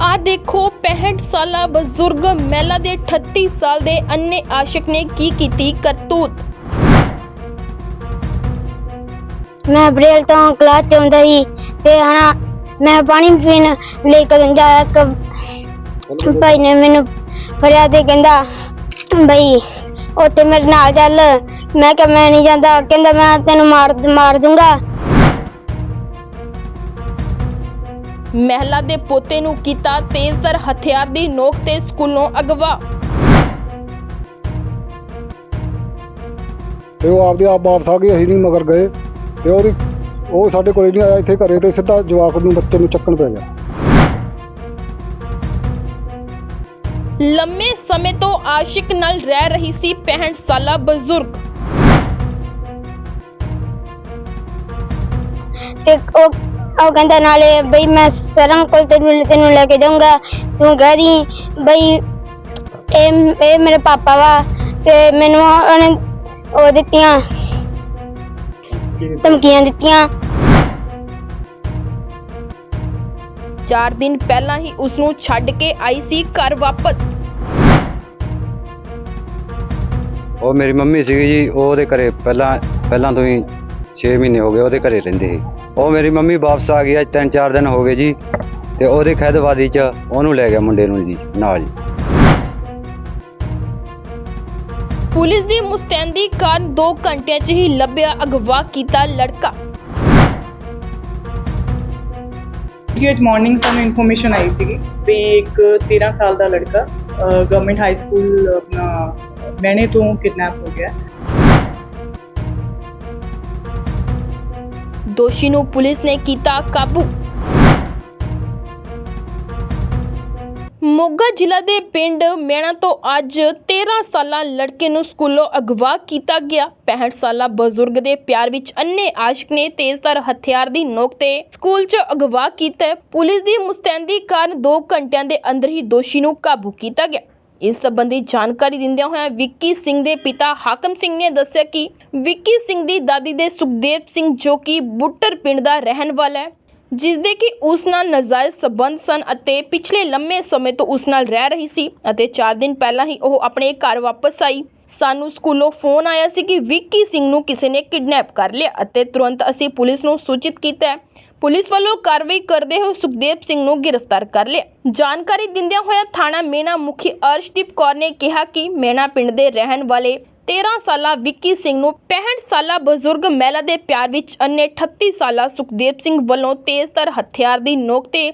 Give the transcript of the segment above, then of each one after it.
ਆ ਦੇਖੋ 65 ਸਾਲਾ ਬਜ਼ੁਰਗ ਮਹਿਲਾ ਦੇ 38 ਸਾਲ ਦੇ ਅੰਨੇ ਆਸ਼ਿਕ ਨੇ ਕੀ ਕੀਤੀ ਕਰਤੂਤ? ਮੈਂ ਅਪ੍ਰੈਲ ਤੋਂ ਕਲਾਸ ਚ ਆਉਂਦਾ ਸੀ ਤੇ ਹਨਾ, ਮੈਂ ਪਾਣੀ ਪੀਣ ਲਈ ਕਦੋਂ ਜਾਇਆ ਇੱਕ ਭਾਈ ਨੇ ਮੈਨੂੰ ਫੜਿਆ ਤੇ ਕਹਿੰਦਾ ਬਈ ਉੱਥੇ ਮੇਰੇ ਨਾਲ ਚੱਲ। ਮੈਂ ਕਿਹਾ, ਮੈਂ ਨਹੀਂ ਜਾਂਦਾ। ਕਹਿੰਦਾ, ਮੈਂ ਤੈਨੂੰ ਮਾਰ ਮਾਰ ਦੂੰਗਾ। ਮਹਿਲਾ ਦੇ ਪੋਤੇ ਨੂੰ ਕੀਤਾ ਤੇਜ਼ਧਾਰ ਹਥਿਆਰ ਦੀ ਨੋਕ ਤੇ ਸਕੂਲੋਂ ਅਗਵਾ। ਤੇ ਉਹ ਆਪਦੇ ਆਪ ਵਾਪਸ ਆ ਗਏ ਅਸੀਂ ਨਹੀਂ ਮਗਰ ਗਏ। ਤੇ ਉਹਦੀ ਉਹ ਸਾਡੇ ਕੋਲ ਨਹੀਂ ਆਇਆ ਇੱਥੇ ਘਰੇ ਤੇ ਸਿੱਧਾ ਜਵਾਕ ਨੂੰ ਬੱਚੇ ਨੂੰ ਚੱਕਣ ਪੈ ਗਿਆ। ਲੰਮੇ ਸਮੇਂ ਤੋਂ ਆਸ਼ਿਕ ਨਾਲ ਰਹਿ ਰਹੀ ਸੀ 65 ਸਾਲਾ ਬਜ਼ੁਰਗ। ਤੇ ਉਹ ਉਹ ਕਹਿੰਦਾ ਨਾਲੇ ਬਈ ਮੈਂ ਸਰਮ ਕੋਲ ਤੈਨੂੰ ਤੈਨੂੰ ਲੈ ਕੇ ਜਾਊਂਗਾ ਤੂੰ ਦੀ ਬਈ ਇਹ ਇਹ ਮੇਰੇ ਪਾਪਾ ਵਾ ਤੇ ਮੈਨੂੰ ਉਹਨੇ ਉਹ ਦਿੱਤੀਆਂ ਧਮਕੀਆਂ ਦਿੱਤੀਆਂ। 4 ਦਿਨ ਪਹਿਲਾਂ ਹੀ ਉਸ ਨੂੰ ਛੱਡ ਕੇ ਆਈ ਸੀ ਘਰ ਵਾਪਸ। ਉਹ ਮੇਰੀ ਮੰਮੀ ਸੀਗੀ ਜੀ ਉਹ ਉਹਦੇ ਘਰੇ ਪਹਿਲਾਂ ਪਹਿਲਾਂ ਤੋਂ ਹੀ 6 ਮਹੀਨੇ ਹੋ ਗਏ ਉਹਦੇ ਘਰੇ ਰਹਿੰਦੇ ਸੀ। ਉਹ ਮੇਰੀ ਮੰਮੀ ਵਾਪਸ ਆ ਗਈ ਅੱਜ 3-4 ਦਿਨ ਹੋ ਗਏ ਜੀ। ਤੇ ਉਹਦੇ ਖੈਦਵਾਦੀ ਚ ਉਹਨੂੰ ਲੈ ਗਿਆ ਮੁੰਡੇ ਨੂੰ ਜੀ ਨਾਲ ਜੀ ਪੁਲਿਸ ਦੀ ਮੁਸਤੈਦੀ ਕਾਰਨ 2 ਘੰਟਿਆਂ 'ਚ ਹੀ ਲੱਭਿਆ ਅਗਵਾ ਕੀਤਾ ਲੜਕਾ। ਜੀ ਅੱਜ ਮਾਰਨਿੰਗ ਸਾਨੂੰ ਇਨਫੋਰਮੇਸ਼ਨ ਆਈ ਸੀਗੀ ਵੀ ਇੱਕ 13 ਸਾਲ ਦਾ ਲੜਕਾ ਗਵਰਨਮੈਂਟ ਹਾਈ ਸਕੂਲ ਆਪਣਾ ਮੈਨੇ ਤੋਂ ਕਿਡਨੈਪ ਹੋ ਗਿਆ। ਦੋਸ਼ੀ ਨੂੰ ਪੁਲਿਸ ਨੇ ਕੀਤਾ ਕਾਬੂ। ਮੋਗਾ ਜ਼ਿਲ੍ਹਾ ਦੇ ਪਿੰਡ ਮੇਣਾ ਤੋਂ ਅੱਜ 13 ਸਾਲਾ ਲੜਕੇ ਨੂੰ ਸਕੂਲੋਂ ਅਗਵਾ ਕੀਤਾ ਗਿਆ। 65 ਸਾਲਾ ਬਜ਼ੁਰਗ ਦੇ ਪਿਆਰ ਵਿੱਚ ਅੰਨੇ ਆਸ਼ਿਕ ਨੇ ਤੇਜ਼ਧਾਰ ਹਥਿਆਰ ਦੀ ਨੋਕ ਤੇ ਸਕੂਲ 'ਚ ਅਗਵਾ ਕੀਤਾ। ਪੁਲਿਸ ਦੀ ਮੁਸਤੈਦੀ ਕਾਰਨ 2 ਘੰਟਿਆਂ ਦੇ ਅੰਦਰ ਹੀ ਦੋਸ਼ੀ ਨੂੰ ਕਾਬੂ ਕੀਤਾ ਗਿਆ। ਇਸ ਸੰਬੰਧੀ ਜਾਣਕਾਰੀ ਦਿੰਦਿਆਂ ਹੋਇਆਂ ਵਿੱਕੀ ਸਿੰਘ ਦੇ ਪਿਤਾ ਹਾਕਮ ਸਿੰਘ ਨੇ ਦੱਸਿਆ ਕਿ ਵਿੱਕੀ ਸਿੰਘ ਦੀ ਦਾਦੀ ਦੇ ਸੁਖਦੇਵ ਸਿੰਘ ਜੋ ਕਿ ਬੁੱਟਰ ਪਿੰਡ ਦਾ ਰਹਿਣ ਵਾਲਾ ਹੈ ਜਿਸ ਦੇ ਕਿ ਉਸ ਨਾਲ ਨਾਜਾਇਜ਼ ਸਬੰਧ ਸਨ ਅਤੇ ਪਿਛਲੇ ਲੰਮੇ ਸਮੇਂ ਤੋਂ ਉਸ ਨਾਲ ਰਹਿ ਰਹੀ ਸੀ ਅਤੇ 4 ਦਿਨ ਪਹਿਲਾਂ ਹੀ ਉਹ ਆਪਣੇ ਘਰ ਵਾਪਸ ਆਈ। ਸਾਨੂੰ ਸਕੂਲੋਂ ਫੋਨ ਆਇਆ ਸੀ ਕਿ ਵਿੱਕੀ ਸਿੰਘ ਨੂੰ ਕਿਸੇ ਨੇ ਕਿਡਨੈਪ ਕਰ ਲਿਆ ਅਤੇ ਤੁਰੰਤ ਅਸੀਂ ਪੁਲਿਸ ਨੂੰ ਸੂਚਿਤ ਕੀਤਾ ਪੁਲਿਸ ਵੱਲੋਂ ਕਾਰਵਾਈ ਕਰਦੇ ਹੋਏ ਸੁਖਦੇਵ ਸਿੰਘ ਨੂੰ ਗ੍ਰਿਫਤਾਰ ਕਰ ਲਿਆ। ਜਾਣਕਾਰੀ ਦਿੰਦਿਆਂ ਹੋਇਆ ਥਾਣਾ ਮੇਣਾ ਮੁਖੀ ਅਰਸ਼ਦੀਪ ਕੌਰ ਨੇ ਕਿਹਾ ਕਿ ਮੇਣਾ ਪਿੰਡ ਦੇ ਰਹਿਣ ਵਾਲੇ 13 ਸਾਲਾ ਵਿੱਕੀ ਸਿੰਘ ਨੂੰ 65 ਸਾਲਾ ਬਜ਼ੁਰਗ ਮਹਿਲਾ ਦੇ ਪਿਆਰ ਵਿੱਚ ਅੰਨੇ 38 ਸਾਲਾ ਸੁਖਦੇਵ ਸਿੰਘ ਵੱਲੋਂ ਤੇਜ਼ਧਾਰ ਹਥਿਆਰ ਦੀ ਨੋਕ ਤੇ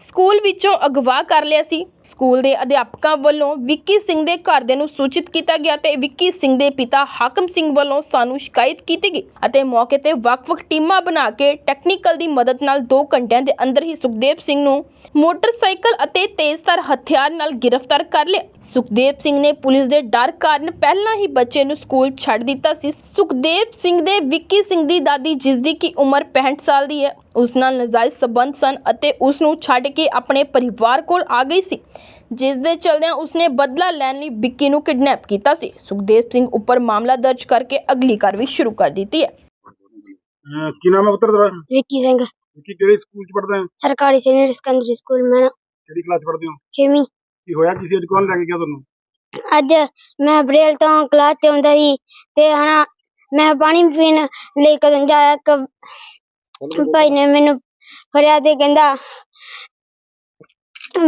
ਸਕੂਲ ਵਿੱਚੋਂ ਅਗਵਾ ਕਰ ਲਿਆ ਸੀ। ਸਕੂਲ ਦੇ ਅਧਿਆਪਕਾਂ ਵੱਲੋਂ ਵਿੱਕੀ ਸਿੰਘ ਦੇ ਘਰਦਿਆਂ ਨੂੰ ਸੂਚਿਤ ਕੀਤਾ ਗਿਆ ਤੇ ਵਿੱਕੀ ਸਿੰਘ ਦੇ ਪਿਤਾ ਹਾਕਮ ਸਿੰਘ ਵੱਲੋਂ ਸਾਨੂੰ ਸ਼ਿਕਾਇਤ ਕੀਤੀ ਗਈ ਅਤੇ ਮੌਕੇ ਤੇ ਵੱਖ-ਵੱਖ ਟੀਮਾਂ ਬਣਾ ਕੇ ਟੈਕਨੀਕਲ ਦੀ ਮਦਦ ਨਾਲ 2 ਘੰਟਿਆਂ ਦੇ ਅੰਦਰ ਹੀ ਸੁਖਦੇਵ ਸਿੰਘ ਨੂੰ ਮੋਟਰਸਾਈਕਲ ਅਤੇ ਤੇਜ਼ਧਾਰ ਹਥਿਆਰ ਨਾਲ ਗ੍ਰਿਫਤਾਰ ਕਰ ਲਿਆ। ਸੁਖਦੇਵ ਸਿੰਘ ਨੇ ਪੁਲਿਸ ਦੇ ਡਰ ਕਾਰਨ ਪਹਿਲਾਂ ਹੀ ਬੱਚੇ ਨੂੰ ਸਕੂਲ ਛੱਡ ਦਿੱਤਾ ਸੀ। ਸੁਖਦੇਵ ਸਿੰਘ ਦੇ ਵਿੱਕੀ ਸਿੰਘ ਦੀ ਦਾਦੀ ਜਿਸ ਦੀ ਕੀ ਉਮਰ 65 ਸਾਲ ਦੀ ਹੈ ਉਸ ਨਾਲ ਨਜਾਇਜ਼ ਸਬੰਧ ਸਨ ਅਤੇ ਉਸ ਨੂੰ ਛੱਡ ਕੇ ਆਪਣੇ ਪਰਿਵਾਰ ਕੋਲ ਆ ਗਈ ਸੀ। ਜਿਸ ਦੇ ਚਲਦਿਆਂ ਉਸਨੇ ਬਦਲਾ ਲੈਣ ਲਈ ਵਿੱਕੀ ਨੂੰ ਕਿਡਨੈਪ ਕੀਤਾ ਸੀ। ਸੁਖਦੇਵ ਸਿੰਘ ਉੱਪਰ ਮਾਮਲਾ ਦਰਜ ਕਰਕੇ ਅਗਲੀ ਕਾਰਵਾਈ ਸ਼ੁਰੂ ਕਰ ਦਿੱਤੀ ਹੈ। ਅਹ ਕੀ ਨਾਮ ਹੈ ਪੁੱਤਰ ਤੇਰਾ? ਵਿੱਕੀ ਸਿੰਘ। ਕੀ ਕਿਹੜੇ ਸਕੂਲ ਚ ਪੜਦਾ ਹੈ? ਸਰਕਾਰੀ ਸੀਨੀਅਰ ਸੈਕੰਡਰੀ ਸਕੂਲ ਮੈਂ ਕਿਹੜੀ ਕਲਾਸ ਪੜਦੇ ਹੋ? 6ਵੀਂ ਕੀ ਹੋਇਆ? ਕਿਸੇ ਅੱਜ ਕੌਣ ਲੈ ਕੇ ਗਿਆ ਤੁਹਾਨੂੰ? ਅੱਜ ਮੈਂ ਅਪ੍ਰੈਲ ਤੋਂ ਕਲਾਸ ਚ ਆਉਂਦਾ ਸੀ ਤੇ ਹਨਾ ਮੈਂ ਪਾਣੀ ਪੀਣ ਲਈ ਕਦੋਂ ਜਾਇਆ ਭਾਈ ਨੇ ਮੈਨੂੰ ਫੜਿਆ ਤੇ ਕਹਿੰਦਾ,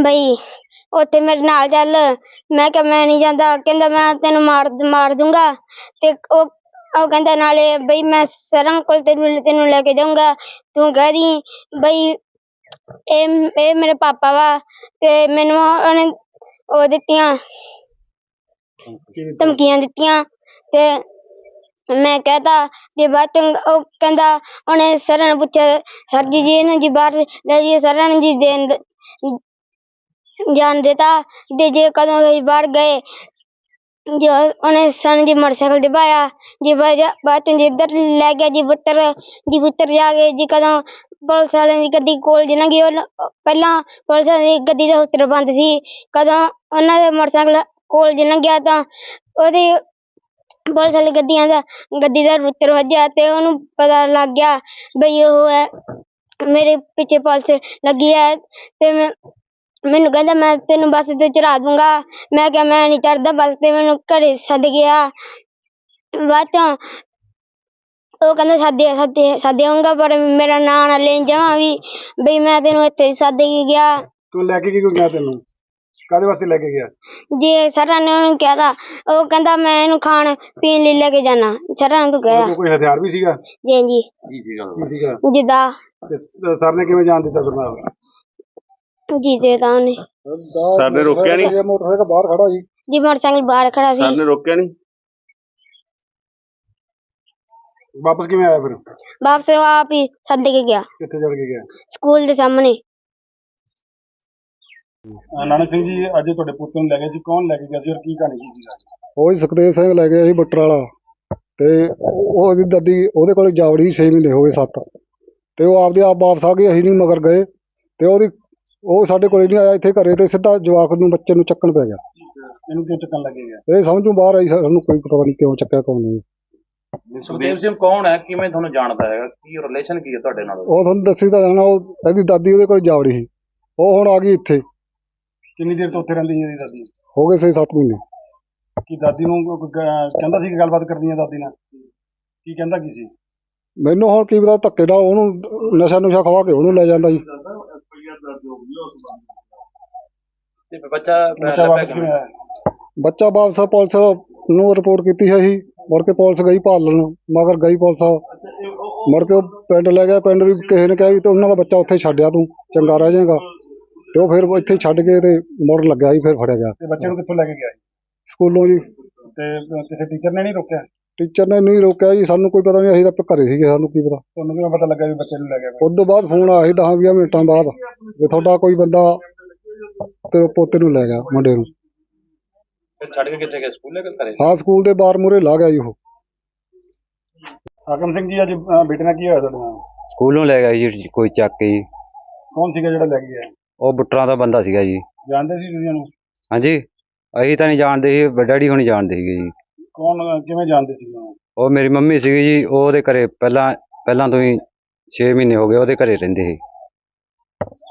ਬਈ ਉੱਥੇ ਮੇਰੇ ਨਾਲ ਚੱਲ। ਮੈਂ ਕਿਹਾ, ਮੈਂ ਨਹੀਂ ਜਾਂਦਾ। ਕਹਿੰਦਾ, ਮੈਂ ਤੈਨੂੰ ਮਾਰ ਮਾਰ ਦੂੰਗਾ। ਤੇ ਉਹ ਉਹ ਕਹਿੰਦਾ, ਨਾਲੇ ਬਈ ਮੈਂ ਸਰਮ ਕੋਲ ਤੈਨੂੰ ਤੈਨੂੰ ਲੈ ਕੇ ਜਾਊਂਗਾ। ਤੂੰ ਕਹਿ ਦੀ, ਬਈ ਇਹ ਇਹ ਮੇਰੇ ਪਾਪਾ ਵਾ ਤੇ ਮੈਨੂੰ ਉਹਨੇ ਉਹ ਦਿੱਤੀਆਂ। ਧਮਕੀਆਂ ਦਿੱਤੀਆਂ ਤੇ ਮੈਂ ਕਹਤਾ ਜੇ ਬਾਅਦ ਚੋਂ ਉਹ ਕਹਿੰਦਾ ਉਹਨੇ ਸਰ ਨੂੰ ਪੁੱਛਿਆ, ਸਰ ਜੀ ਜੀ ਇਹਨੂੰ ਜੀ ਬਾਹਰ ਲੈ ਜੀ ਸਰ ਨੇ ਜੀ ਦੇਣ ਦ- ਜਾਣ ਦਿੱਤਾ ਤੇ ਜੇ ਕਦੋਂ ਅਸੀਂ ਬਾਹਰ ਗਏ, ਜੋ ਉਹਨੇ ਸਾਨੂੰ ਜੀ ਮੋਟਰਸਾਈਕਲ ਦਿਵਾਇਆ, ਜੀ ਬਾਅਦ ਬਾਅਦ ਚੋਂ ਜੀ ਇੱਧਰ ਲੈ ਗਿਆ, ਜੀ ਪੁੱਤਰ ਜੀ ਪੁੱਤਰ ਜਾ ਕੇ ਜੀ ਕਦੋਂ ਪੁਲਿਸ ਵਾਲਿਆਂ ਦੀ ਗੱਡੀ ਕੋਲ ਜੀ ਲੰਘੀ ਉਹ ਲ- ਪਹਿਲਾਂ ਪੁਲਿਸ ਵਾਲਿਆਂ ਦੀ ਗੱਡੀ ਦਾ ਹੁਸਤਰ ਬੰਦ ਸੀ, ਕਦੋਂ ਉਹਨਾਂ ਦੇ ਮੋਟਰਸਾਈਕਲ ਕੋਲ ਜੀ ਲੰਘਿਆ ਤਾਂ ਉਹਦੀ ਪੁਲਿਸ ਵਾਲੀ ਗੱਡੀਆਂ ਦਾ, ਗੱਡੀ ਦਾ ਰੁੱਤਰ ਵੱਜਿਆ ਤੇ ਉਹਨੂੰ ਪਤਾ ਲੱਗ ਗਿਆ ਬਈ ਉਹ ਹੈ, ਮੇਰੇ ਪਿੱਛੇ ਪੁਲਿਸ ਲੱਗੀ ਹੈ ਤੇ ਮੈਂ, ਮੈਨੂੰ ਕਹਿੰਦਾ ਮੈਂ ਤੈਨੂੰ ਬੱਸ ਤੇ ਚੜਾ ਦੂੰਗਾ। ਮੈਂ ਕਿਹਾ ਮੈਂ ਨਹੀਂ ਚੜਦਾ ਬੱਸ ਤੇ, ਮੈਨੂੰ ਘਰੇ ਛੱਡ ਗਿਆ। ਬਾਅਦ ਚੋਂ ਉਹ ਕਹਿੰਦਾ ਸਾਦੇ ਸਾਦੇ ਸਾਦੇ ਆਊਂਗਾ, ਪਰ ਮੇਰਾ ਨਾਂ ਨਾ ਲੈਣ ਜਾਵਾਂ ਵੀ, ਬਈ ਮੈਂ ਤੈਨੂੰ ਇੱਥੇ ਸੱਦ ਕੇ ਗਿਆ। ਤੂੰ ਲੈ ਕੇ ਕਿਉਂ ਗਿਆ ਤੈਨੂੰ? ਕਾਹਦੇ ਵਾਸਤੇ ਲੈ ਕੇ ਗਿਆ? ਜੇ ਸਰਾਂ ਨੇ ਉਹਨੂੰ ਕਿਹਾ ਤਾਂ ਉਹ ਕਹਿੰਦਾ ਮੈਂ ਇਹਨੂੰ ਖਾਣ ਪੀਣ ਲਈ ਲੈ ਕੇ ਜਾਣਾ ਸਰਾਂ ਨੇ ਤੂੰ ਉਹਦੇ ਕੋਲ ਕੋਈ ਹਥਿਆਰ ਵੀ ਸੀਗਾ? ਜੀ ਜੀ। ਕੀ ਸੀਗਾ? ਜਿੱਦਾਂ ਤੇ ਸ- ਸਰ ਨੇ ਕਿਵੇਂ ਜਾਣ ਦਿੱਤਾ ਫਿਰ ਨਾਲ ਜੀ ਦੇ ਤਾਂ ਉਹਨੇ। ਸਰ ਨੇ ਰੋਕਿਆ ਨੀ? ਇਹ ਮੋਟਰਸਾਈਕਲ ਬਾਹਰ ਖੜਾ ਜੀ ਜੀ ਮੋਟਰਸਾਈਕਲ ਬਾਹਰ ਖੜਾ ਸਰ ਸੀ ਨੇ ਰੋਕਿਆ ਨਹੀਂ? ਵਾਪਸ ਕਿਵੇਂ ਆਇਆ ਫਿਰ? ਵਾਪਸ ਉਹ ਆਪ ਹੀ ਸੱਦ ਕੇ ਗਿਆ। ਕਿੱਥੇ ਚੜ ਕੇ ਗਿਆ? ਸਕੂਲ ਦੇ ਸਾਹਮਣੇ। ਨਾਨਕ ਸਿੰਘ ਜੀ ਅੱਜ ਤੁਹਾਡੇ ਪੁੱਤ ਨੂੰ ਲੈ ਗਏ ਜੀ ਕੌਣ ਲੈ ਕੇ ਗਿਆ ਸੀ ਔਰ ਕੀ ਕਹਾਣੀ ਕੀ ਸੀਗਾ ਉਹ ਹੀ ਸੁਖਦੇਵ ਸਿੰਘ ਲੈ ਗਿਆ ਸੀ ਬੱਟਰ ਵਾਲਾ। ਤੇ ਉਹ- ਉਹਦੀ ਦਾਦੀ ਉਹਦੇ ਕੋਲ ਜਾਵੜੀ 6 ਮਹੀਨੇ ਹੋ ਗਏ 7 ਤੇ ਉਹ ਆਪਦੇ ਆਪ ਵਾਪਸ ਆ ਗਏ ਅਸੀਂ ਨਹੀਂ ਮਗਰ ਗਏ। ਤੇ ਉਹਦੀ ਉਹ ਸਾਡੇ ਕੋਲ ਨਹੀਂ ਆਇਆ ਇੱਥੇ ਘਰੇ ਤੇ ਸਿੱਧਾ ਜਵਾਕ ਨੂੰ ਬੱਚੇ ਨੂੰ ਚੱਕਣ ਪੈ ਗਿਆ। ਇਹਨੂੰ ਕਿਉਂ ਚੱਕਣ ਲੱਗੇ ਗਿਆ ਇਹ ਸਮਝੋਂ ਬਾਹਰ ਆਈ ਸਾਨੂੰ ਕੋਈ ਪਤਾ ਨਹੀਂ ਕਿਉਂ ਚੱਕਿਆ ਕੌਣ ਨਹੀਂ। ਸੁਖਦੇਵ ਸਿੰਘ ਕੌਣ ਹੈ? ਕਿਵੇਂ ਤੁਹਾਨੂੰ ਜਾਣਦਾ ਹੈਗਾ? ਕੀ ਰਿਲੇਸ਼ਨ ਕੀ ਹੈ ਤੁਹਾਡੇ ਨਾਲ? ਉਹ ਤੁਹਾਨੂੰ ਦੱਸੀ ਤਾਂ ਜਾਣਾ ਉਹ ਇਹਦੀ ਦਾਦੀ ਉਹਦੇ ਕੋਲ ਜਾਵੜੀ ਸੀ। ਉਹ ਹੁਣ ਆ ਗਈ ਇੱਥੇ। ਕਿੰਨੀ ਦੇਰ ਤੋਂ ਉੱਥੇ ਰਹਿੰਦੀ ਸੀ ਇਹਦੀ ਦਾਦੀ? ਹੋ ਗਏ 6-7 ਮਹੀਨੇ। ਕੀ ਦਾਦੀ ਨੂੰ ਕੋਈ ਗ- ਕਹਿੰਦਾ ਸੀ ਕਿ ਗੱਲਬਾਤ ਕਰਨੀ ਹੈ ਦਾਦੀ ਨਾਲ? ਕੀ ਕਹਿੰਦਾ ਕੀ ਸੀ? ਮੈਨੂੰ ਹੁਣ ਕੀ ਪਤਾ ਧੱਕੇ ਨਾਲ ਉਹਨੂੰ ਨਸ਼ਾ ਨੁਸ਼ਾ ਖਵਾ ਕੇ ਉਹਨੂੰ ਲੈ ਜਾਂਦਾ ਜੀ। ਤੇ ਬੱਚਾ ਬੱਚਾ ਵਾਪਸ ਕਿਵੇਂ ਆਇਆ? ਬੱਚਾ ਵਾਪਸ ਪੁਲਿਸ ਨੂੰ ਰਿਪੋਰਟ ਕੀਤੀ ਹੈ ਜੀ। ਮੁੜ ਕੇ ਪੁਲਿਸ ਗਈ ਭਾਲਣ ਮਗਰ ਗਈ ਪੁਲਿਸ। ਮੁੜ ਕੇ ਉਹ ਪਿੰਡ ਲੈ ਗਿਆ ਪਿੰਡ ਵੀ ਕਿਸੇ ਨੇ ਕਿਹਾ ਵੀ ਤੇ ਉਹਨਾਂ ਦਾ ਬੱਚਾ ਉੱਥੇ ਛੱਡਿਆ ਤੂੰ ਚੰਗਾ ਰਹਿ ਜਾਏਗਾ। ਤੇ ਉਹ ਫਿਰ ਇੱਥੇ ਛੱਡ ਕੇ ਤੇ ਮੁੜ ਲੱਗਿਆ ਜੀ ਫਿਰ ਫੜਿਆ ਗਿਆ। ਤੇ ਬੱਚੇ ਨੂੰ ਕਿੱਥੋਂ ਲੈ ਕੇ ਗਿਆ? ਸਕੂਲੋਂ ਜੀ। ਤੇ ਕਿਸੇ ਟੀਚਰ ਨੇ ਨਹੀਂ ਰੋਕਿਆ? ਟੀਚਰ ਨੇ ਨਹੀਂ ਰੋਕਿਆ ਜੀ ਸਾਨੂੰ ਕੋਈ ਪਤਾ ਨਹੀਂ ਅਸੀਂ ਤਾਂ ਘਰੇ ਸੀਗੇ ਸਾਨੂੰ ਕੀ ਪਤਾ। ਤੁਹਾਨੂੰ ਕਿਵੇਂ ਪਤਾ ਲੱਗਾ ਵੀ ਬੱਚੇ ਨੂੰ ਲੈ ਗਿਆ? ਕੋਈ? ਉਸ ਤੋਂ ਬਾਅਦ ਫੋਨ ਆਇਆ ਸੀ 10 20 ਮਿੰਟਾਂ ਬਾਅਦ ਵੀ ਤੁਹਾਡਾ ਕੋਈ ਬੰਦਾ ਤੇ ਪੋਤੇ ਨੂੰ ਲੈ ਗਿਆ ਮੁੰਡੇ ਨੂੰ। ਫਿਰ ਛੱਡ ਕੇ ਕਿੱਥੇ ਗਏ ਸਕੂਲੇ ਕਿ ਘਰੇ? ਹਾਂ ਸਕੂਲ ਦੇ ਬਾਹਰ ਮੂਹਰੇ ਲਾ ਗਿਆ ਜੀ ਉਹ। ਹਾਕਮ ਸਿੰਘ ਜੀ ਅੱਜ ਅ, ਬੇਟੇ ਨਾਲ ਕੀ ਹੋਇਆ ਤੁਹਾਡੇ? ਨਾਲ ਸਕੂਲੋਂ ਲੈ ਗਿਆ ਜੀ ਕੋਈ ਚੱਕ ਕੇ ਜੀ। ਕੌਣ ਸੀਗਾ ਜਿਹੜਾ ਲੈ ਕੇ ਗਿਆ? ਉਹ ਬੁੱਟਰਾਂ ਦਾ ਬੰਦਾ ਸੀਗਾ ਜੀ। ਜਾਣਦੇ ਸੀ ਤੁਸੀਂ ਉਹਨੂੰ? ਹਾਂਜੀ। ਅਸੀਂ ਤਾਂ ਨਹੀਂ ਜਾਣਦੇ ਸੀ ਡੈਡੀ ਹੁਣੀ ਜਾਣਦੇ ਸੀਗੇ ਜੀ। ਕੌਣ ਕਿਵੇਂ ਜਾਣਦੇ ਸੀ ਉਹਨੂੰ ਉਹ ਮੇਰੀ ਮੰਮੀ ਸੀਗੀ ਜੀ ਉਹ ਉਹਦੇ ਘਰੇ ਪਹਿਲਾਂ ਪਹਿਲਾਂ ਤੋਂ ਹੀ 6 ਮਹੀਨੇ ਹੋ ਗਏ ਉਹਦੇ ਘਰੇ ਰਹਿੰਦੇ ਸੀ।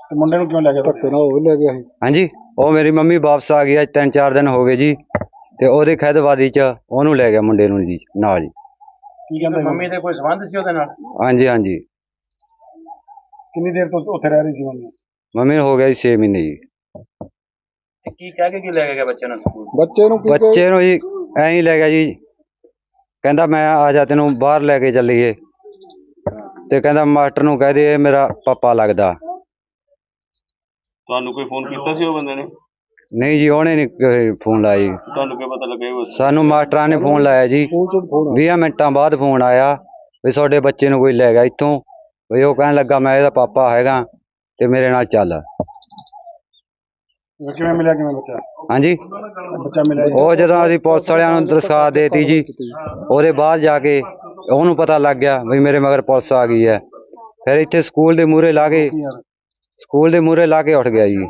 ਤੇ ਮੁੰਡੇ ਨੂੰ ਕਿਉਂ ਲੈ ਗਿਆ ਧੱਕੇ ਨਾਲ ਉਹ ਲੈ ਗਿਆ ਸੀ। ਹਾਂਜੀ। ਉਹ ਮੇਰੀ ਮੰਮੀ ਵਾਪਸ ਆ ਗਈ ਅੱਜ ਤਿੰਨ ਚਾਰ ਦਿਨ ਹੋ ਗਏ ਜੀ। ਤੇ ਉਹਦੇ ਖੈਦਵਾਦੀ ਚ ਉਹਨੂੰ ਲੈ ਗਿਆ ਮੁੰਡੇ ਨੂੰ ਜੀ ਨਾਲ ਜੀ ਕੀ ਕਹਿੰਦੇ? ਮੰਮੀ ਦੇ ਕੋਈ ਸੰਬੰਧ ਸੀ ਉਹਦੇ ਨਾਲ? ਹਾਂਜੀ ਹਾਂਜੀ। ਕਿੰਨੀ ਦੇਰ ਤੋਂ ਉੱਥੇ ਰਹਿ ਰਹੀ ਸੀ ਮੰਮੀ ਮੰਮੀ ਨੂੰ ਹੋ ਗਿਆ ਜੀ 6 ਮਹੀਨੇ ਜੀ। ਤੇ ਕੀ ਕਹਿ ਕੇ ਕੀ ਲੈ ਕੇ ਗਿਆ ਬੱਚੇ ਨੂੰ ਸਕੂਲ? ਬੱਚੇ ਨੂੰ ਕੀ ਬੱਚੇ ਨੂੰ ਜੀ ਐਂ ਹੀ ਲੈ ਗਿਆ ਜੀ। ਕਹਿੰਦਾ ਮੈਂ ਆ ਜਾ ਤੈਨੂੰ ਬਾਹਰ ਲੈ ਕੇ ਚੱਲੀਏ। ਤੇ ਕਹਿੰਦਾ ਮਾਸਟਰ ਨੂੰ ਕਹਿ ਦੇ ਇਹ ਮੇਰਾ ਪਾਪਾ ਲੱਗਦਾ। ਤੁਹਾਨੂੰ ਕੋਈ ਫੋਨ ਕੀਤਾ ਸੀ ਉਹ ਬੰਦੇ ਨੇ? ਨਹੀਂ ਜੀ ਉਹਨੇ ਨਹੀਂ ਫੋਨ ਲਾਇਆ ਜੀ। ਤੁਹਾਨੂੰ ਕੀ ਪਤਾ ਲੱਗਿਆ ਉਹ ਸਾਨੂੰ ਮਾਸਟਰਾਂ ਨੇ ਫੋਨ ਲਾਇਆ ਜੀ। ਸਕੂਲ ਚ ਫੋਨ 20 ਮਿੰਟਾਂ ਬਾਅਦ ਫੋਨ ਆਇਆ ਵੀ ਤੁਹਾਡੇ ਬੱਚੇ ਨੂੰ ਕੋਈ ਲੈ ਗਿਆ ਇੱਥੋਂ। ਵੀ ਉਹ ਕਹਿਣ ਲੱਗਾ ਮੈਂ ਇਹਦਾ ਪਾਪਾ ਹੈਗਾ। ਤੇ ਮੇਰੇ ਨਾਲ ਚੱਲ। ਕਿਵੇਂ ਮਿਲਿਆ ਕਿਵੇਂ ਬੱਚਾ? ਹਾਂਜੀ? ਬੱਚਾ ਮਿਲਿਆ। ਉਹ ਜਦੋਂ ਅਸੀਂ ਪੁਲਿਸ ਵਾਲਿਆਂ ਨੂੰ ਦਰਖਾਸਤ ਦੇਤੀ ਜੀ ਉਹਦੇ ਬਾਅਦ ਜਾ ਕੇ ਉਹਨੂੰ ਪਤਾ ਲੱਗ ਗਿਆ ਵੀ ਮੇਰੇ ਮਗਰ ਪੁਲਿਸ ਆ ਗਈ ਹੈ। ਫਿਰ ਇੱਥੇ ਸਕੂਲ ਦੇ ਮੂਹਰੇ ਲਾ ਕੇ ਸਕੂਲ ਦੇ ਮੂਹਰੇ ਲਾ ਕੇ ਉੱਠ ਗਿਆ ਜੀ।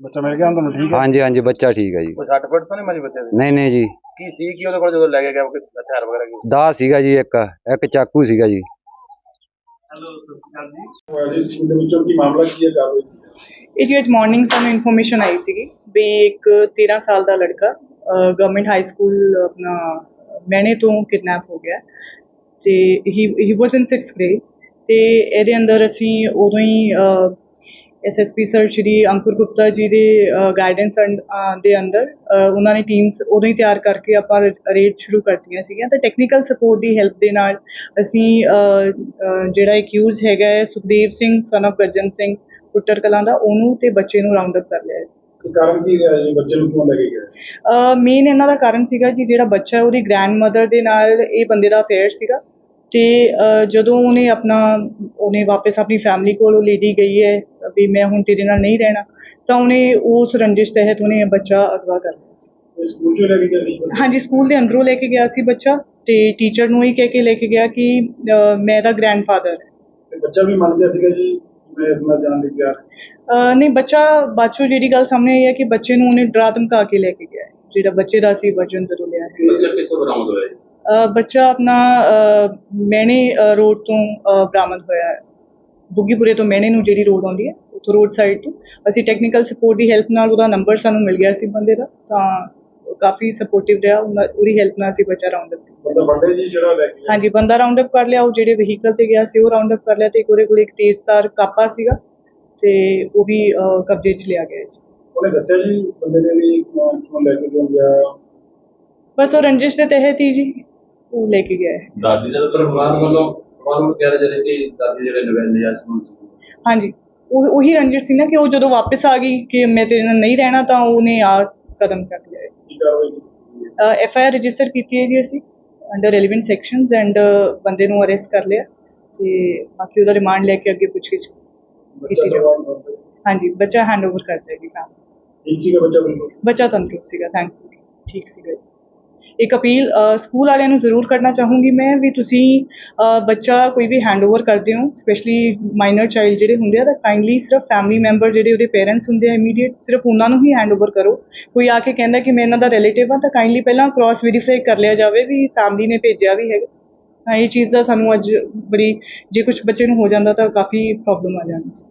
ਬੱਚਾ ਮਿਲ ਗਿਆ ਤੁਹਾਨੂੰ ਠੀਕ ਹੈ? ਹਾਂਜੀ ਹਾਂਜੀ ਬੱਚਾ ਠੀਕ ਹੈ ਜੀ। ਕੋਈ ਸੱਟ ਫੁੱਟ ਤਾਂ ਨਹੀਂ ਮਾਰੀ ਬੱਚੇ ਦੇ? ਨਹੀਂ ਨਹੀਂ ਜੀ। ਕੀ ਸੀ ਕੀ ਉਹਦੇ ਕੋਲ ਜਦੋਂ ਲੈ ਕੇ ਗਿਆ ਕੋਈ ਹਥਿਆਰ ਵਗੈਰਾ ਕੀ? ਦਾ ਸੀਗਾ ਜੀ ਇੱਕ ਇੱਕ ਚਾਕੂ ਸੀਗਾ ਜੀ ਸਕੂਲ ਦੇ ਵਿੱਚੋਂ ਕੀ ਮਾਮਲਾ ਕੀ ਹੈ ਕਾਰਵਾਈ ਇਹ ਜੀ ਅੱਜ ਮਾਰਨਿੰਗ ਸਾਨੂੰ ਇਨਫੋਰਮੇਸ਼ਨ ਆਈ ਸੀਗੀ ਵੀ ਇੱਕ 13 ਸਾਲ ਦਾ ਲੜਕਾ ਗਵਰਨਮੈਂਟ ਹਾਈ ਸਕੂਲ ਆਪਣਾ ਮੈਨੇ ਤੋਂ ਕਿਡਨੈਪ ਹੋ ਗਿਆ। ਤੇ ਹੀ ਹੀ ਵਾਸ ਇਨ 6th ਗ੍ਰੇਡ ਤੇ ਇਹਦੇ ਅੰਦਰ ਅਸੀਂ ਉਦੋਂ ਹੀ ਐਸਐਸਪੀ ਸਰ ਸ਼੍ਰੀ ਅੰਕੁਰ ਗੁਪਤਾ ਜੀ ਦੇ ਗਾਈਡੈਂਸ ਦੇ ਅੰਦਰ ਉਹਨਾਂ ਨੇ ਟੀਮਸ ਉਦੋਂ ਹੀ ਤਿਆਰ ਕਰਕੇ ਆਪਾਂ ਰੇਡ ਸ਼ੁਰੂ ਕਰਤੀਆਂ ਸੀਗੀਆਂ। ਤੇ ਟੈਕਨੀਕਲ ਸਪੋਰਟ ਦੀ ਹੈਲਪ ਦੇ ਨਾਲ ਅਸੀਂ ਜਿਹੜਾ ਅਕਿਊਜ਼ ਹੈਗਾ ਹੈ ਸੁਖਦੇਵ ਸਿੰਘ son of ਗੱਜਨ ਸਿੰਘ ਪੁੱਟਰ ਕਲਾਂ ਦਾ ਉਹਨੂੰ ਤੇ ਬੱਚੇ ਨੂੰ ਰਾਉਂਡ ਅਪ ਕਰ ਲਿਆ ਹੈ। ਕਾਰਨ ਕੀ ਰਿਹਾ ਜੀ? ਬੱਚੇ ਨੂੰ ਕਿਉਂ ਲੈ ਕੇ ਗਿਆ ਮੇਨ ਇਹਨਾਂ ਦਾ ਕਾਰਨ ਸੀਗਾ ਜੀ ਜਿਹੜਾ ਬੱਚਾ ਹੈ, ਉਹਦੀ ਗ੍ਰੈਂਡਮਦਰ ਦੇ ਨਾਲ ਇਹ ਬੰਦੇ ਦਾ ਅਫੇਅਰ ਸੀਗਾ। ਤੇ ਅਹ, ਜਦੋਂ ਉਹਨੇ ਆਪਣਾ ਉਹਨੇ ਵਾਪਸ ਆਪਣੀ ਫੈਮਿਲੀ ਕੋਲ ਉਹ ਲੇਡੀ ਗਈ ਹੈ ਵੀ ਮੈਂ ਹੁਣ ਤੇਰੇ ਨਾਲ ਨਹੀਂ ਰਹਿਣਾ ਤਾਂ ਉਹਨੇ ਉਸ ਰੰਜਿਸ਼ ਤਹਿਤ ਉਹਨੇ ਇਹ ਬੱਚਾ ਅਗਵਾ ਕਰ ਲਿਆ ਸੀ। ਇਹ ਸਕੂਲ ਚੋਂ ਲੈ ਕੇ ਗਿਆ ਸੀ? ਹਾਂਜੀ ਸਕੂਲ ਦੇ ਅੰਦਰੋਂ ਲੈ ਕੇ ਗਿਆ ਸੀ ਬੱਚਾ ਤੇ ਟੀਚਰ ਨੂੰ ਹੀ ਕਹਿ ਕੇ ਲੈ ਕੇ ਗਿਆ ਕਿ ਮੈਂ ਇਹਦਾ ਗ੍ਰੈਂਡਫਾਦਰ ਤੇ ਬੱਚਾ ਵੀ ਮੰਨ ਗਿਆ ਸੀਗਾ ਜੀ ਮੈਂ ਇਸ ਨਾਲ ਜਾਣ ਲਈ ਤਿਆਰ? ਅਹ ਨਹੀਂ ਬੱਚਾ ਬਾਚੋ ਜਿਹੜੀ ਗੱਲ ਸਾਹਮਣੇ ਆਈ ਹੈ ਕਿ ਬੱਚੇ ਨੂੰ ਉਹਨੇ ਡਰਾ ਧਮਕਾ ਕੇ ਲੈ ਕੇ ਗਿਆ ਹੈ ਜਿਹੜਾ ਬੱਚੇ ਦਾ ਸੀ ਵਰਜਨ ਜਦੋਂ ਲਿਆ। ਹੈ ਕਿੱਥੋਂ ਬਰਾਮਦ ਹੋਇਆ ਬੱਚਾ ਆਪਣਾ ਮੈਣੇ ਰੋਡ ਤੋਂ ਬਰਾਮਦ ਹੋਇਆ ਹੈ। ਬੁੱਗੀਪੁਰੇ ਤੋਂ ਮੈਨੇ ਨੂੰ ਜਿਹੜੀ ਰੋਡ ਆਉਂਦੀ ਹੈ ਉੱਥੋਂ ਰੋਡ ਸਾਈਡ ਤੋਂ। ਅਸੀਂ ਟੈਕਨੀਕਲ ਸਪੋਰਟ ਦੀ ਹੈਲਪ ਨਾਲ ਉਹਦਾ ਨੰਬਰ ਸਾਨੂੰ ਮਿਲ ਗਿਆ ਸੀ ਬੰਦੇ ਦਾ ਤਾਂ ਕਾਫੀ ਸਪੋਰਟਿਵ ਰਿਹਾ ਉਹਦੀ ਹੈਲਪ ਨਾਲ ਅਸੀਂ ਬੱਚਾ ਰਾਉਂਡ ਅਪ ਕੀਤਾ। ਬੰਦਾ ਜੀ ਜਿਹੜਾ ਲੈ ਕੇ ਹਾਂਜੀ ਬੰਦਾ ਰਾਉਂਡ ਅਪ ਕਰ ਲਿਆ ਉਹ ਜਿਹੜੇ ਵਹੀਕਲ ਤੇ ਗਿਆ ਸੀ ਉਹ ਰਾਉਂਡ ਅਪ ਕਰ ਲਿਆ ਤੇ ਉਹਦੇ ਕੋਲ ਇੱਕ ਤੇਜ਼ਧਾਰ ਕਾਪਾ ਸੀਗਾ ਤੇ ਉਹ ਵੀ ਕਬਜ਼ੇ 'ਚ ਲਿਆ ਗਿਆ ਜੀ। ਉਹਨੇ ਦੱਸਿਆ ਜੀ ਬੰਦੇ ਨੇ ਵੀ ਕਿਉਂ ਲੈ ਕੇ ਗਿਆ ਬਸ ਉਹ ਰੰਜਿਸ਼ ਦੇ ਤਹਿਤ ਹੀ ਜੀ। ਉਹ ਲੈ ਕੇ ਗਿਆ ਹੈ। ਦਾਦੀ ਦਾ ਪਰਿਵਾਰ ਵੱਲੋਂ ਪਰਿਵਾਰ ਨੂੰ ਕਹਿ ਰਹੇ ਜਿਹੜੇ ਕਿ ਦਾਦੀ ਜਿਹੜੇ ਨਵੈਲੇ ਆ ਸਮਝ ਹਾਂਜੀ। ਉਹ ਉਹੀ ਰੰਜਿਸ਼ ਸੀ ਨਾ ਕਿ ਉਹ ਜਦੋਂ ਵਾਪਸ ਆ ਗਈ ਕਿ ਮੈਂ ਤੇਰੇ ਨਾਲ ਨਹੀਂ ਰਹਿਣਾ ਤਾਂ ਉਹਨੇ ਆ ਕਦਮ ਚੱਕ ਲਿਆ ਕੀ ਕਾਰਵਾਈ ਕੀਤੀ? ਐਫ ਆਈ ਆਰ ਰਜਿਸਟਰ ਕੀਤੀ ਹੈ ਜੀ ਅਸੀਂ ਅੰਡਰ ਰੈਲੇਵੈਂਟ ਸੈਕਸ਼ਨਸ ਐਂਡ ਬੰਦੇ ਨੂੰ ਅਰੈਸਟ ਕਰ ਲਿਆ ਤੇ ਬਾਕੀ ਉਹਦਾ ਰਿਮਾਂਡ ਲੈ ਕੇ ਅੱਗੇ ਪੁੱਛਗਿੱਛ ਕੀਤੀ ਬੰਦਾ ਹਾਂਜੀ ਬੱਚਾ ਹੈਂਡਓਵਰ ਕਰ ਦੇਗੀ ਫੈਮਿਲੀ ਠੀਕ ਸੀਗਾ ਬੱਚਾ ਬਿਲਕੁਲ? ਬੱਚਾ ਤੰਦਰੁਸਤ ਸੀਗਾ ਥੈਂਕਫੁਲੀ ਠੀਕ ਸੀਗਾ ਇੱਕ ਅਪੀਲ ਸਕੂਲ ਵਾਲਿਆਂ ਨੂੰ ਜ਼ਰੂਰ ਕਰਨਾ ਚਾਹੂੰਗੀ ਮੈਂ ਵੀ ਤੁਸੀਂ ਬੱਚਾ ਕੋਈ ਵੀ ਹੈਂਡਓਵਰ ਕਰਦੇ ਹੋ ਸਪੈਸ਼ਲੀ ਮਾਈਨਰ ਚਾਈਲਡ ਜਿਹੜੇ ਹੁੰਦੇ ਆ, ਤਾਂ ਕਾਈਂਡਲੀ ਸਿਰਫ ਫੈਮਿਲੀ ਮੈਂਬਰ ਜਿਹੜੇ ਉਹਦੇ ਪੇਰੈਂਟਸ ਹੁੰਦੇ ਆ ਇਮੀਡੀਏਟ ਸਿਰਫ ਉਹਨਾਂ ਨੂੰ ਹੀ ਹੈਂਡਓਵਰ ਕਰੋ। ਕੋਈ ਆ ਕੇ ਕਹਿੰਦਾ ਕਿ ਮੈਂ ਇਹਨਾਂ ਦਾ ਰਿਲੇਟਿਵ ਆ ਤਾਂ ਕਾਈਂਡਲੀ ਪਹਿਲਾਂ ਕ੍ਰਾਸ ਵੈਰੀਫਾਈ ਕਰ ਲਿਆ ਜਾਵੇ ਵੀ ਫੈਮਿਲੀ ਨੇ ਭੇਜਿਆ ਵੀ ਹੈਗਾ। ਤਾਂ ਇਹ ਚੀਜ਼ ਦਾ ਸਾਨੂੰ ਅੱਜ ਬੜੀ, ਜੇ ਕੁਝ ਬੱਚੇ ਨੂੰ ਹੋ ਜਾਂਦਾ ਤਾਂ ਕਾਫੀ ਪ੍ਰੋਬਲਮ ਆ ਜਾਂਦੀ ਸੀ।